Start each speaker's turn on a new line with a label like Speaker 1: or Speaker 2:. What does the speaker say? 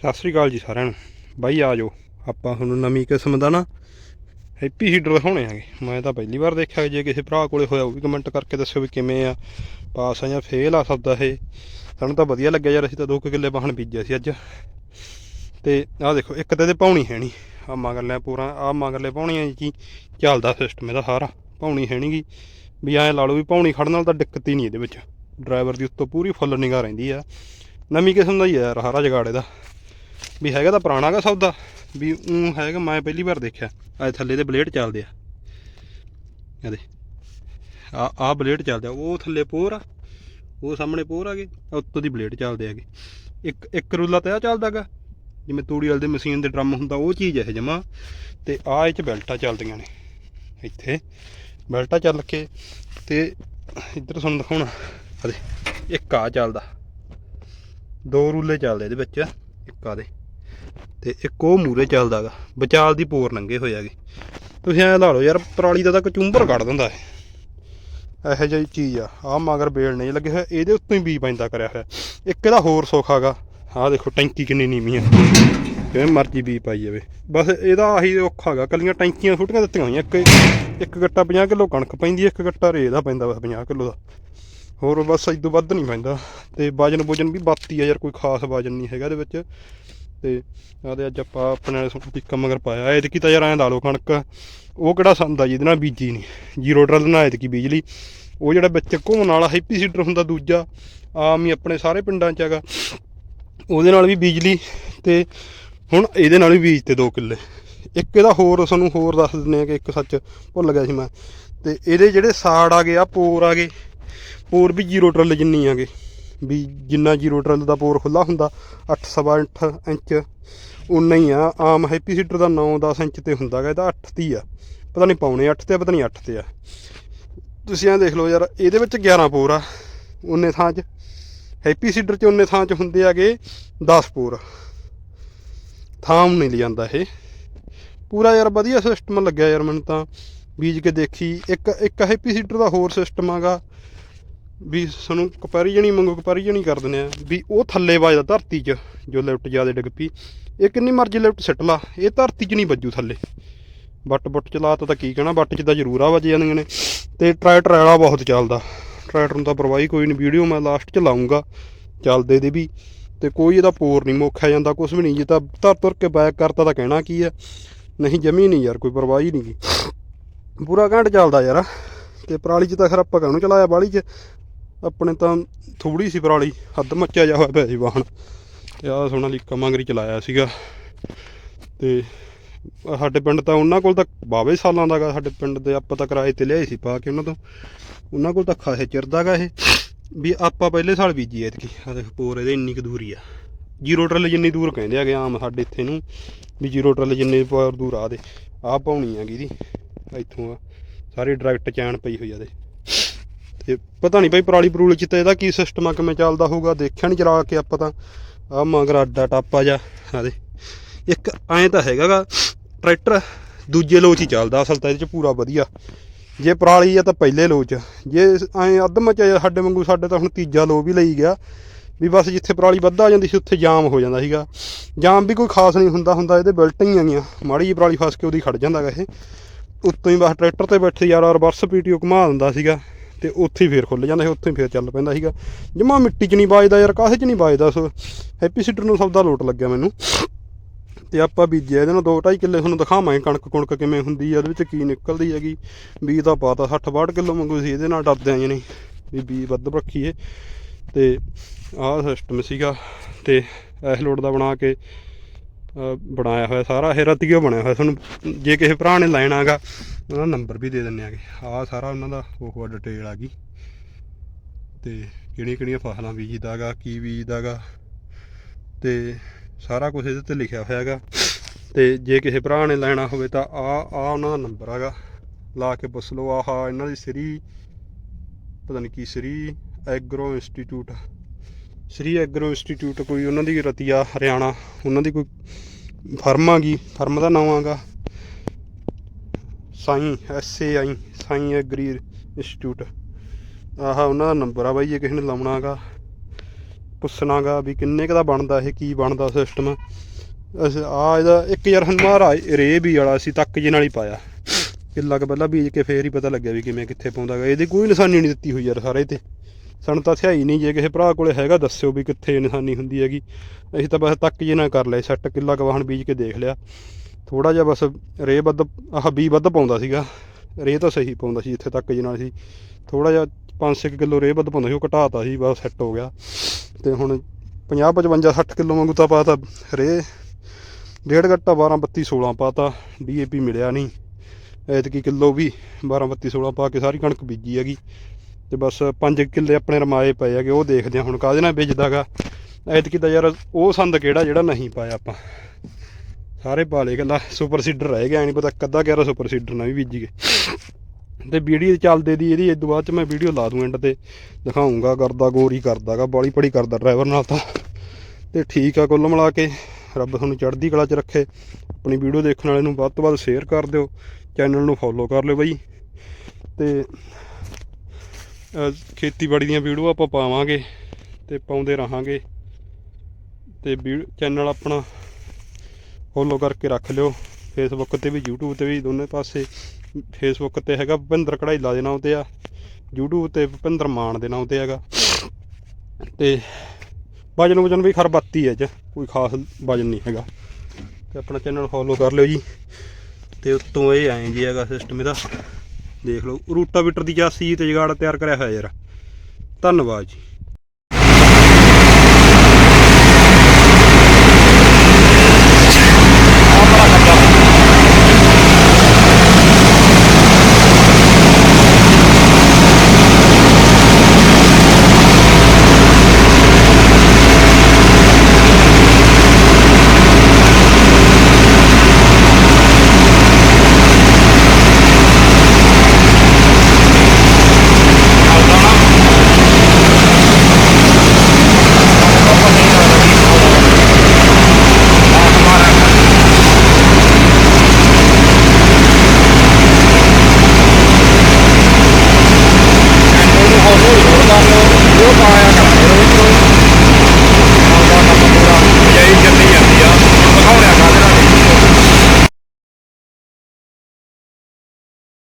Speaker 1: ਸਤਿ ਸ੍ਰੀ ਅਕਾਲ ਜੀ ਸਾਰਿਆਂ ਨੂੰ। ਬਾਈ, ਆ ਜਾਓ। ਆਪਾਂ ਤੁਹਾਨੂੰ ਨਵੀਂ ਕਿਸਮ ਦਾ ਨਾ ਹੈਪੀ ਹੀਟਰ ਦਿਖਾਉਣੇ ਆਗੇ ਮੈਂ ਤਾਂ ਪਹਿਲੀ ਵਾਰ ਦੇਖਿਆ ਜੇ ਕਿਸੇ ਭਰਾ ਕੋਲੇ ਹੋਇਆ, ਉਹ ਵੀ ਕਮੈਂਟ ਕਰਕੇ ਦੱਸਿਓ ਵੀ ਕਿਵੇਂ ਆ ਪਾਸ ਆ ਜਾਂ ਫੇਲ ਆ ਸਭ ਇਹ। ਸਾਨੂੰ ਤਾਂ ਵਧੀਆ ਲੱਗਿਆ ਯਾਰ, ਅਸੀਂ ਤਾਂ 2 ਕਿੱਲੇ ਵਾਹਣ ਬੀਜਿਆ ਸੀ ਅੱਜ। ਤੇ ਆਹ ਦੇਖੋ, ਇੱਕ ਤਾਂ ਇਹਦੇ ਪਾਉਣੀ ਹੈ ਨਹੀਂ। ਆ ਮਗਰਲੇ ਪੂਰਾ ਆ ਮਗਰਲੇ ਹੈ ਜੀ, ਚੱਲਦਾ ਸਿਸਟਮ ਇਹਦਾ ਸਾਰਾ। ਪਾਉਣੀ ਹੈ ਨਹੀਂਗੀ। ਵੀ ਐਂ ਲਾ ਲਓ ਵੀ ਪਾਉਣੀ ਖੜਨ ਨਾਲ ਤਾਂ ਦਿੱਕਤ ਹੀ ਨਹੀਂ ਇਹਦੇ ਵਿੱਚ। ਡਰਾਈਵਰ ਦੀ ਉੱਤੋਂ ਪੂਰੀ ਫੁੱਲ ਨਿਗਾਹ ਰਹਿੰਦੀ ਆ। ਨਵੀਂ ਕਿਸਮ ਦਾ ਹੀ ਆ ਯਾਰ ਹਾਰਾ ਜਗਾੜੇ ਦਾ ਵੀ ਹੈਗਾ ਤਾਂ ਪੁਰਾਣਾ ਗਾ ਸੌਦਾ ਵੀ ਉਹ ਹੈਗਾ, ਮੈਂ ਪਹਿਲੀ ਵਾਰ ਦੇਖਿਆ। ਅੱਜ ਥੱਲੇ ਦੇ ਬਲੇਡ ਚੱਲਦੇ ਆ। ਇਹਦੇ ਆ ਆ ਬਲੇਡ ਚੱਲਦੇ ਆ। ਉਹ ਥੱਲੇ ਪੋਰ ਆ। ਉਹ ਸਾਹਮਣੇ ਪੋਰ ਆ ਗਏ ਉੱਤੋਂ ਦੀ ਬਲੇਡ ਚੱਲਦੇ ਆਗੇ ਇੱਕ ਇੱਕ ਰੂਲਾ ਤੇ ਆ ਚੱਲਦਾਗਾ ਜਿਵੇਂ ਤੂੜੀ ਵਾਲੇ ਦੇ ਮਸ਼ੀਨ ਦੇ ਡਰਮ ਹੁੰਦਾ, ਉਹ ਚੀਜ਼ ਇਹ ਜਮਾ। ਤੇ ਆ ਇਹ ਚ ਬੈਲਟਾਂ ਚੱਲਦੀਆਂ ਨੇ। ਇੱਥੇ ਬੈਲਟਾਂ ਚੱਲ ਕੇ ਤੇ ਇੱਧਰ ਤੁਹਾਨੂੰ ਦਿਖਾਉਣਾ। ਆ ਦੇ ਇੱਕ ਆ ਚੱਲਦਾ। ਦੋ ਰੂਲੇ ਚੱਲਦੇ ਇਹਦੇ ਵਿੱਚ। ਇੱਕ ਆ ਦੇ ਤੇ ਇੱਕ ਉਹ ਮੂਰੇ ਚੱਲਦਾਗਾ ਵਿਚਾਲ ਦੀ ਪੋਰ ਨੰਗੇ ਹੋਏ ਹੈਗੇ ਤੁਸੀਂ ਐ ਲਾ ਲਓ ਯਾਰ, ਪਰਾਲੀ ਦਾ ਤਾਂ ਕਚੂੰਬਰ ਕੱਢ ਦਿੰਦਾ ਇਹ। ਇਹੋ ਜਿਹੀ ਚੀਜ਼ ਆ। ਆ ਮਗਰ ਬੇਲ ਨਹੀਂ ਲੱਗੇ ਹੋਇਆ ਇਹਦੇ ਉੱਤੋਂ ਹੀ ਬੀ ਪੈਂਦਾ ਕਰਿਆ ਹੋਇਆ। ਇੱਕ ਇਹਦਾ ਹੋਰ ਸੁੱਖ ਹੈਗਾ ਆਹ ਦੇਖੋ, ਟੈਂਕੀ ਕਿੰਨੀ ਨੀਵੀਂ ਆ। ਜਿਵੇਂ ਮਰਜ਼ੀ ਬੀ ਪਾਈ ਜਾਵੇ। ਬਸ ਇਹਦਾ ਆਹੀ ਔਖਾ ਹੈਗਾ ਕੱਲੀਆਂ ਟੈਂਕੀਆਂ ਛੁੱਟੀਆਂ ਦਿੱਤੀਆਂ ਹੋਈਆਂ, ਇੱਕ ਇੱਕ ਗੱਟਾ 50 ਕਿਲੋ ਕਣਕ ਪੈਂਦੀ ਇੱਕ ਗੱਟਾ ਰੇ ਦਾ ਪੈਂਦਾ ਬਸ 50 ਕਿਲੋ ਦਾ। ਹੋਰ ਬਸ ਇਸ ਵੱਧ ਨਹੀਂ ਪੈਂਦਾ। ਤੇ ਵਜਨ ਵਜਨ ਵੀ ਬਾਤੀ ਆ ਯਾਰ, ਕੋਈ ਖਾਸ ਵਜਨ ਨਹੀਂ ਹੈਗਾ ਇਹਦੇ ਵਿੱਚ। ਤੇ ਆਦੇ ਅੱਜ ਆਪਾਂ ਆਪਣੇ ਪਿੱਕਾ ਮਗਰ ਪਾਇਆ। ਐਤਕੀ ਤਾਂ ਯਾਰ ਐਂ ਲਾ ਲਓ ਕਣਕ, ਉਹ ਕਿਹੜਾ ਸੰਦ ਆ ਜਿਹਦੇ ਨਾਲ ਬੀਜੀ ਨਹੀਂ ਜੀਰੋ ਡਰਲ ਨਾਲ ਐਤਕੀ ਬੀਜਲੀ ਉਹ ਜਿਹੜਾ ਵਿੱਚ ਘੁੰਮਣ ਵਾਲਾ ਹੈਪੀ ਸੀਡਰ ਹੁੰਦਾ ਦੂਜਾ, ਆਮ ਹੀ ਆਪਣੇ ਸਾਰੇ ਪਿੰਡਾਂ 'ਚ ਹੈਗਾ। ਉਹਦੇ ਨਾਲ ਵੀ ਬੀਜਲੀ ਤੇ ਹੁਣ ਇਹਦੇ ਨਾਲ ਵੀ ਬੀਜ ਤੇ 2 ਕਿੱਲੇ। ਇੱਕ ਇਹਦਾ ਹੋਰ ਤੁਹਾਨੂੰ ਹੋਰ ਦੱਸ ਦਿੰਦੇ ਆ ਕਿ ਇੱਕ ਸੱਚ ਭੁੱਲ ਗਿਆ ਸੀ ਮੈਂ। ਤੇ ਇਹਦੇ ਜਿਹੜੇ ਸਾੜ ਆ ਗਏ ਆ ਪੋਰ ਆ ਗਏ। ਪੋਰ ਵੀ ਜ਼ੀਰੋ ਟਰਲ ਜਿੰਨੀ ਆਗੇ ਵੀ ਜਿੰਨਾ ਜ਼ੀਰੋ ਟਰਲ ਦਾ ਪੋਰ ਖੁੱਲਾ ਹੁੰਦਾ 8 ਸਵਾ 8 ਇੰਚ ਉਨਾ ਹੀ ਆ। ਆਮ ਹੈਪੀ ਸੀਟਰ ਦਾ 9-10 ਇੰਚ ਤੇ ਹੁੰਦਾਗਾ ਇਹਦਾ 8 ਦੀ ਆ। ਪਤਾ ਨਹੀਂ ਪਾਉਣੇ 8 ਤੇ ਆ, ਪਤਾ ਨਹੀਂ 8 ਤੇ ਆ। ਤੁਸੀਂ ਐਂ ਦੇਖ ਲਓ ਯਾਰ ਇਹਦੇ ਵਿੱਚ 11 ਪੋਰ ਆ ਉਨੇ ਥਾਂ 'ਚ। ਹੈਪੀ ਸੀਡਰ 'ਚ ਉਨੇ ਥਾਂ 'ਚ ਹੁੰਦੇ ਆਗੇ 10 ਪੋਰ। ਥਾਂ ਨਹੀਂ ਲਿਆਂਦਾ ਇਹ। ਪੂਰਾ ਯਾਰ ਵਧੀਆ ਸਿਸਟਮ ਲੱਗਿਆ ਯਾਰ ਮੈਨੂੰ ਤਾਂ। ਬੀਜ ਕੇ ਦੇਖੀ ਇੱਕ ਇੱਕ ਹੈਪੀ ਸੀਡਰ ਦਾ ਹੋਰ ਸਿਸਟਮ ਆਗਾ ਵੀ ਸਾਨੂੰ ਕੰਪੈਰੀਜ਼ਨ ਹੀ ਮੰਗੋ ਕੰਪੈਰੀਜ਼ਨ ਹੀ ਕਰ ਦਿੰਦੇ ਆ, ਵੀ ਉਹ ਥੱਲੇ ਵੱਜਦਾ ਧਰਤੀ 'ਚ, ਜੋ ਲਿਫਟ ਜ਼ਿਆਦਾ ਡਿੱਗ ਪਈ। ਇਹ ਕਿੰਨੀ ਮਰਜ਼ੀ ਲਿਫਟ ਸਿੱਟ ਲਾ, ਇਹ ਧਰਤੀ 'ਚ ਨਹੀਂ ਵੱਜੂ ਥੱਲੇ। ਬੱਟ ਬੁੱਟ ਚਲਾਤਾ ਤਾਂ ਕੀ ਕਹਿਣਾ ਬੱਟ 'ਚ ਤਾਂ ਜ਼ਰੂਰ ਆ ਵੱਜ ਜਾਂਦੀਆਂ ਨੇ। ਤੇ ਟਰੈਕਟਰ ਵਾਲਾ ਬਹੁਤ ਚੱਲਦਾ। ਟਰੈਕਟਰ ਨੂੰ ਤਾਂ ਪਰਵਾਹੀ ਕੋਈ ਨਹੀਂ, ਵੀਡੀਓ ਮੈਂ ਲਾਸਟ 'ਚ ਲਾਉਂਗਾ, ਚੱਲਦੇ ਦੀ ਵੀ। ਤੇ ਕੋਈ ਇਹਦਾ ਪੋਰ ਨਹੀਂ ਮੋਖਿਆ ਜਾਂਦਾ ਕੁਝ ਵੀ ਨਹੀਂ, ਜੇ ਤਾਂ ਧਰ ਤੁਰ ਕੇ ਬੈਕ ਕਰਤਾ ਤਾਂ ਕਹਿਣਾ ਕੀ ਆ ਨਹੀਂ ਜਮੀ ਨਹੀਂ ਯਾਰ, ਕੋਈ ਪਰਵਾਹੀ ਨਹੀਂ ਗੀ। ਪੂਰਾ ਘੰਟ ਚੱਲਦਾ ਯਾਰ। ਤੇ ਪਰਾਲੀ 'ਚ ਤਾਂ ਖਰ ਆਪਾਂ ਕਾਹਨੂੰ ਚਲਾਇਆ, ਬਾਲੀ 'ਚ? ਆਪਣੇ ਤਾਂ ਥੋੜੀ ਸੀ ਪਰਾਲੀ, ਹੱਦ ਮੱਚਿਆ ਜਾ ਹੋਇਆ ਪਿਆ ਸੀ ਵਾਹਣ। ਤੇ ਆਹ ਸੋਨਾ ਲੀਕਾ ਮੰਗਰੀ ਚਲਾਇਆ ਸੀਗਾ। ਤੇ ਸਾਡੇ ਪਿੰਡ ਤਾਂ ਉਹਨਾਂ ਕੋਲ ਤਾਂ ਬਾਵੇ ਸਾਲਾਂ ਦਾ ਗਾ, ਸਾਡੇ ਪਿੰਡ ਦੇ ਆਪਾਂ ਤਾਂ ਕਿਰਾਏ ਤੇ ਲਿਆਏ ਸੀ ਪਾ ਕੇ ਉਹਨਾਂ ਤੋਂ। ਉਹਨਾਂ ਕੋਲ ਤਾਂ ਖਾਸੇ ਚਿਰਦਾਗਾ ਇਹ, ਵੀ ਆਪਾਂ ਪਹਿਲੇ ਸਾਲ ਬੀਜੀ ਐਤਕੀ ਆ ਦੇਖ, ਪੋਰ ਇਹਦੇ ਇੰਨੀ ਕੁ ਦੂਰੀ ਆ। ਜੀਰੋ ਟਰਲ ਜਿੰਨੀ ਦੂਰ ਕਹਿੰਦੇ ਆਗੇ ਆਮ ਸਾਡੇ ਇੱਥੇ ਨੂੰ, ਵੀ ਜੀਰੋ ਟਰਲ ਜਿੰਨੇ ਪਰ ਦੂਰ ਆ ਦੇ ਆਹ ਪਾਉਣੀ ਹੈਗੀ ਦੀ ਇੱਥੋਂ ਆ। ਸਾਰੀ ਡਾਇਰੈਕਟ ਚੈਨ ਪਈ ਹੋਈ ਆ ਦੇ ਤੇ ਪਤਾ ਨਹੀਂ ਭਾਈ ਪਰਾਲੀ ਪਰੂਲੀ ਚ ਤਾਂ ਇਹਦਾ ਕੀ ਸਿਸਟਮ ਆ, ਕਿਵੇਂ ਚੱਲਦਾ ਹੋਊਗਾ, ਦੇਖਿਆ ਨਹੀਂ ਚਲਾ ਕੇ ਆਪਾਂ ਤਾਂ। ਆ ਮਗਰ ਅੱਡਾ ਟਾਪਾ ਜਾ ਆ ਦੇ ਇੱਕ ਐਂ ਤਾਂ ਹੈਗਾਗਾ, ਟਰੈਕਟਰ ਦੂਜੇ ਲੋਚ ਹੀ ਚੱਲਦਾ, ਅਸਲ ਤਾਂ ਇਹਦੇ ਚ ਪੂਰਾ ਵਧੀਆ। ਜੇ ਪਰਾਲੀ ਆ ਤਾਂ ਪਹਿਲੇ ਲੋਚ ਜੇ ਐਂ ਅੱਧਮ 'ਚ ਸਾਡੇ ਵਾਂਗੂ ਸਾਡੇ ਤਾਂ ਹੁਣ ਤੀਜਾ ਲੋ ਵੀ ਲਈ ਗਿਆ। ਵੀ ਬਸ ਜਿੱਥੇ ਪਰਾਲੀ ਵੱਧ ਆ ਜਾਂਦੀ ਸੀ, ਉੱਥੇ ਜਾਮ ਹੋ ਜਾਂਦਾ ਸੀਗਾ। ਜਾਮ ਵੀ ਕੋਈ ਖਾਸ ਨਹੀਂ ਹੁੰਦਾ ਹੁੰਦਾ ਇਹਦੇ ਬਿਲਟਾਂ ਹੀ ਆਗੀਆਂ ਮਾੜੀ ਜਿਹੀ ਪਰਾਲੀ ਫਸ ਕੇ ਉਹਦੀ ਖੜ ਜਾਂਦਾਗਾ ਇਹ। ਉੱਤੋਂ ਹੀ ਬਸ ਟਰੈਕਟਰ ਤੇ ਬੈਠੇ ਯਾਰ ਰਿਵਰਸ ਪੀਟੀਓ ਘੁਮਾ ਦਿੰਦਾ ਸੀਗਾ। ਤੇ ਉੱਥੇ ਹੀ ਫੇਰ ਖੁੱਲ ਜਾਂਦਾ ਸੀ, ਉੱਥੇ ਹੀ ਫੇਰ ਚੱਲ ਪੈਂਦਾ ਸੀਗਾ। ਜਮਾ ਮਿੱਟੀ 'ਚ ਨਹੀਂ ਵੱਜਦਾ ਯਾਰ ਕਾਹੇ 'ਚ ਨਹੀਂ ਬਾਜਦਾ ਸੋ। ਹੈਪੀ ਸੀਟਰ ਨੂੰ ਸਭ ਦਾ ਲੋਟ ਲੱਗਿਆ ਮੈਨੂੰ। ਤੇ ਆਪਾਂ ਬੀਜਿਆ ਇਹਦੇ ਨਾਲ 2.5 ਕਿੱਲੇ, ਤੁਹਾਨੂੰ ਦਿਖਾਵਾਂਗੇ ਕਣਕ ਕੁਣਕ ਕਿਵੇਂ ਹੁੰਦੀ ਆ ਉਹਦੇ ਵਿੱਚ ਕੀ ਨਿਕਲਦੀ ਹੈਗੀ। ਬੀਜ ਦਾ ਪਾਤਾ 60 62 ਕਿਲੋ ਮੰਗੂ ਸੀ, ਇਹਦੇ ਨਾਲ ਡਰਦੇ ਆਏ ਨਹੀਂ ਵੀ ਬੀਜ ਵੱਧ ਰੱਖੀਏ ਤੇ ਆਹ ਸਿਸਟਮ ਸੀਗਾ, ਤੇ ਇਸ ਲੋਡ ਦਾ ਬਣਾ ਕੇ ਬਣਾਇਆ ਹੋਇਆ ਸਾਰਾ, ਇਹ ਰਤੀਓ ਬਣਿਆ ਹੋਇਆ। ਤੁਹਾਨੂੰ ਜੇ ਕਿਸੇ ਭਰਾ ਨੇ ਲੈਣਾਗਾ ਉਹਨਾਂ ਦਾ ਨੰਬਰ ਵੀ ਦੇ ਦਿੰਨੇ ਆਗੇ। ਆਹ ਸਾਰਾ ਉਹਨਾਂ ਦਾ ਉਹ ਡਿਟੇਲ ਆ ਗਈ। ਤੇ ਕਿਹੜੀਆਂ ਕਿਹੜੀਆਂ ਫਸਲਾਂ ਬੀਜਦਾਗਾ, ਕੀ ਬੀਜਦਾਗਾ। ਤੇ ਸਾਰਾ ਕੁਝ ਇਹਦੇ ਤੇ ਲਿਖਿਆ ਹੋਇਆ ਹੈਗਾ ਤੇ ਜੇ ਕਿਸੇ ਭਰਾ ਨੇ ਲੈਣਾ ਹੋਵੇ ਤਾਂ ਆ ਆ ਉਹਨਾਂ ਦਾ ਨੰਬਰ ਹੈਗਾ ਲਾ ਕੇ ਪੁੱਛ ਲਓ, ਆਹ ਇਹਨਾਂ ਦੀ ਸ੍ਰੀ ਪਤਾ ਨਹੀਂ ਕੀ Shri Agro Institute Shri Agro Institute ਕੋਈ ਉਹਨਾਂ ਦੀ ਰਤੀਆ, ਹਰਿਆਣਾ, ਉਹਨਾਂ ਦੀ ਕੋਈ ਫਰਮ ਆ ਗਈ ਫਰਮ ਦਾ ਨਾਮ ਆਗਾ। Sai S A I, Sai Agri Institute. ਆਹ ਉਹਨਾਂ ਦਾ ਨੰਬਰ ਆ ਬਾਈ, ਜੇ ਕਿਸੇ ਨੇ ਲਾਉਣਾ ਹੈਗਾ ਪੁੱਛਣਾਗਾ ਵੀ ਕਿੰਨੇ ਕੁ ਦਾ ਬਣਦਾ, ਇਹ ਕੀ ਬਣਦਾ ਸਿਸਟਮ ਅਸੀਂ, ਆ ਇਹਦਾ ਇੱਕ ਯਾਰ ਹਨਮਾਰਾ ਰੇ ਵੀ ਵਾਲਾ ਸੀ, ਤੱਕ ਜੇ ਨਾਲ ਹੀ ਪਾਇਆ। ਕਿੱਲਾ ਕੁ ਪਹਿਲਾਂ ਬੀਜ ਕੇ ਫੇਰ ਹੀ ਪਤਾ ਲੱਗਿਆ ਵੀ ਕਿਵੇਂ ਕਿੱਥੇ ਪਾਉਂਦਾ ਗਾ। ਇਹਦੀ ਕੋਈ ਨਿਸ਼ਾਨੀ ਨਹੀਂ ਦਿੱਤੀ ਹੋਈ ਯਾਰ ਸਾਰੇ ਤੇ। ਸਾਨੂੰ ਤਾਂ ਥਿਆਈ ਨਹੀਂ, ਜੇ ਕਿਸੇ ਭਰਾ ਕੋਲੇ ਹੈਗਾ ਦੱਸਿਓ ਵੀ ਕਿੱਥੇ ਨਿਸ਼ਾਨੀ ਹੁੰਦੀ ਹੈਗੀ। ਅਸੀਂ ਤਾਂ ਬਸ ਤੱਕ ਜੇ ਨਾਲ ਕਰ ਲਏ, ਸੈੱਟ, ਕਿੱਲਾ ਕੁ ਵਾਹਣ ਬੀਜ ਕੇ ਦੇਖ ਲਿਆ। ਥੋੜਾ ਜਿਹਾ ਬਸ ਰੇ ਵੱਧ, ਆਹ ਬੀ ਵੱਧ ਪਾਉਂਦਾ ਸੀਗਾ। ਰੇ ਤਾਂ ਸਹੀ ਪਾਉਂਦਾ ਸੀ, ਜਿੱਥੇ ਤੱਕ ਜੇ ਨਾਲ ਸੀ। ਥੋੜਾ ਜਿਹਾ 5-6 ਕਿਲੋ ਰੇ ਵੱਧ ਪਾਉਂਦਾ ਸੀ, ਉਹ ਘਟਾਤਾ ਸੀ, ਬਸ ਸੈੱਟ ਹੋ ਗਿਆ। ਤੇ ਹੁਣ 50 55 60 ਕਿਲੋ ਵਾਂਗੂ ਤਾਂ ਪਾਤਾ ਰੇ। ਡੇਢ ਗੱਟਾ 12 32 16 ਪਾਤਾ ਡੀਏਪੀ ਮਿਲਿਆ ਨਹੀਂ। ਐਤਕੀ ਕਿਲੋ ਵੀ 12 32 16 ਪਾ ਕੇ ਸਾਰੀ ਕਣਕ ਬੀਜੀ ਹੈਗੀ। ਤੇ ਬਸ 5 ਕਿੱਲੇ ਆਪਣੇ ਰਮਾਏ ਪਏ ਹੈਗੇ, ਉਹ ਦੇਖਦੇ ਹਾਂ ਹੁਣ ਕਾਹਦੇ ਨਾਲ ਬੀਜਦਾਗਾ। ਐਤਕੀ ਦਾ ਯਾਰ ਉਹ ਸੰਦ ਕਿਹੜਾ, ਜਿਹੜਾ ਨਹੀਂ ਪਾਇਆ ਆਪਾਂ। ਸਾਰੇ ਪਾ ਲਏ ਗੱਲਾਂ ਸੁਪਰ ਸੀਡਰ ਰਹਿ ਗਿਆ ਨਹੀਂ ਪਤਾ ਕੱਦਾ ਕਿਹੜਾ ਸੁਪਰ ਸੀਡਰ ਨਾ ਵੀ ਬੀਜੀ ਗਏ। ਤੇ ਵੀਡੀਓ ਚੱਲਦੇ ਦੀ ਇਹਦੀ ਇਦੋਂ ਬਾਅਦ ਚ ਮੈਂ ਵੀਡੀਓ ਲਾ ਦੂੰ ਐਂਡ ਤੇ, ਦਿਖਾਉਂਗਾ, ਕਰਦਾ, ਗੋਰੀ ਕਰਦਾਗਾ, ਬਾਲੀ ਪੜੀ ਕਰਦਾ ਡਰਾਈਵਰ ਨਾਲ ਤਾਂ। ਤੇ ਠੀਕ ਆ ਕੁੱਲ ਮਿਲਾ ਕੇ, ਰੱਬ ਤੁਹਾਨੂੰ ਚੜ੍ਹਦੀ ਕਲਾ 'ਚ ਰੱਖੇ। ਆਪਣੀ ਵੀਡੀਓ ਦੇਖਣ ਵਾਲੇ ਨੂੰ ਵੱਧ ਤੋਂ ਵੱਧ ਸ਼ੇਅਰ ਕਰ ਦਿਓ ਚੈਨਲ ਨੂੰ ਫੋਲੋ ਕਰ ਲਿਓ ਬਾਈ। ਤੇ ਖੇਤੀਬਾੜੀ ਦੀਆਂ ਵੀਡੀਓ ਆਪਾਂ ਪਾਵਾਂਗੇ, ਤੇ ਪਾਉਂਦੇ ਰਹਾਂਗੇ। ਤੇ ਚੈਨਲ ਆਪਣਾ ਫੋਲੋ ਕਰਕੇ ਰੱਖ ਲਿਓ। ਫੇਸਬੁੱਕ ਤੇ ਵੀ, YouTube ਤੇ ਵੀ ਦੋਨੇ ਪਾਸੇ ਫੇਸਬੁੱਕ ਤੇ ਹੈਗਾ ਭੁਪਿੰਦਰ ਕਢਾਈਲਾ ਦੇ ਨਾਮ ਤੇ ਆ। YouTube ਤੇ ਭੁਪਿੰਦਰ ਮਾਨ ਦੇ ਨਾਮ ਤੇ ਹੈਗਾ। ਤੇ ਵਜਨ ਵਜਨ ਵੀ ਖਰਬੱਤੀ ਹੈ ਚ ਕੋਈ ਖਾਸ ਵਜਨ ਨਹੀਂ ਹੈਗਾ। ਤੇ ਆਪਣਾ ਚੈਨਲ ਫੋਲੋ ਕਰ ਲਿਓ ਜੀ। ਤੇ ਉੱਤੋਂ ਇਹ ਐਂ ਜੀ ਹੈਗਾ ਸਿਸਟਮ ਇਹਦਾ। ਦੇਖ ਲਓ, ਰੂਟਾਵੀਟਰ ਦੀ ਚਾਸੀ ਤੇ ਜਗਾੜ ਤਿਆਰ ਕਰਿਆ ਹੋਇਆ ਯਾਰ। ਧੰਨਵਾਦ ਜੀ।